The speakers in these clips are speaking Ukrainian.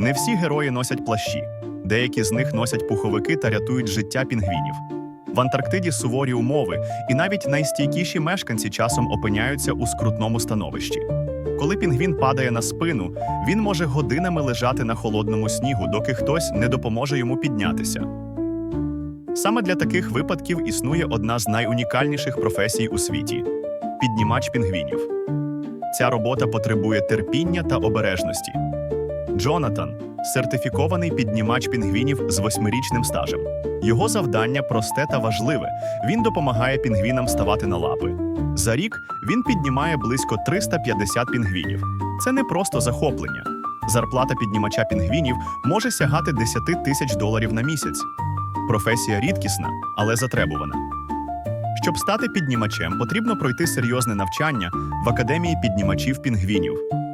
Не всі герої носять плащі, деякі з них носять пуховики та рятують життя пінгвінів. В Антарктиді суворі умови, і навіть найстійкіші мешканці часом опиняються у скрутному становищі. Коли пінгвін падає на спину, він може годинами лежати на холодному снігу, доки хтось не допоможе йому піднятися. Саме для таких випадків існує одна з найунікальніших професій у світі піднімач пінгвінів. Ця робота потребує терпіння та обережності. Джонатан сертифікований піднімач пінгвінів з восьмирічним стажем. Його завдання просте та важливе. Він допомагає пінгвінам ставати на лапи. За рік він піднімає близько 350 пінгвінів. Це не просто захоплення. Зарплата піднімача пінгвінів може сягати 10 тисяч доларів на місяць. Професія рідкісна, але затребувана. Щоб стати піднімачем, потрібно пройти серйозне навчання в академії піднімачів пінгвінів.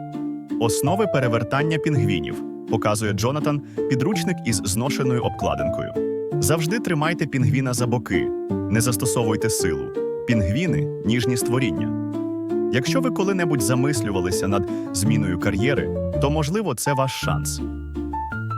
Основи перевертання пінгвінів показує Джонатан підручник із зношеною обкладинкою. Завжди тримайте пінгвіна за боки, не застосовуйте силу. Пінгвіни ніжні створіння. Якщо ви коли-небудь замислювалися над зміною кар'єри, то можливо це ваш шанс.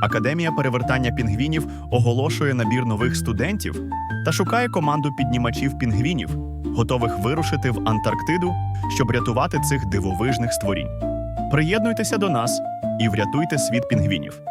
Академія перевертання пінгвінів оголошує набір нових студентів та шукає команду піднімачів пінгвінів, готових вирушити в Антарктиду, щоб рятувати цих дивовижних створінь. Приєднуйтеся до нас і врятуйте світ пінгвінів.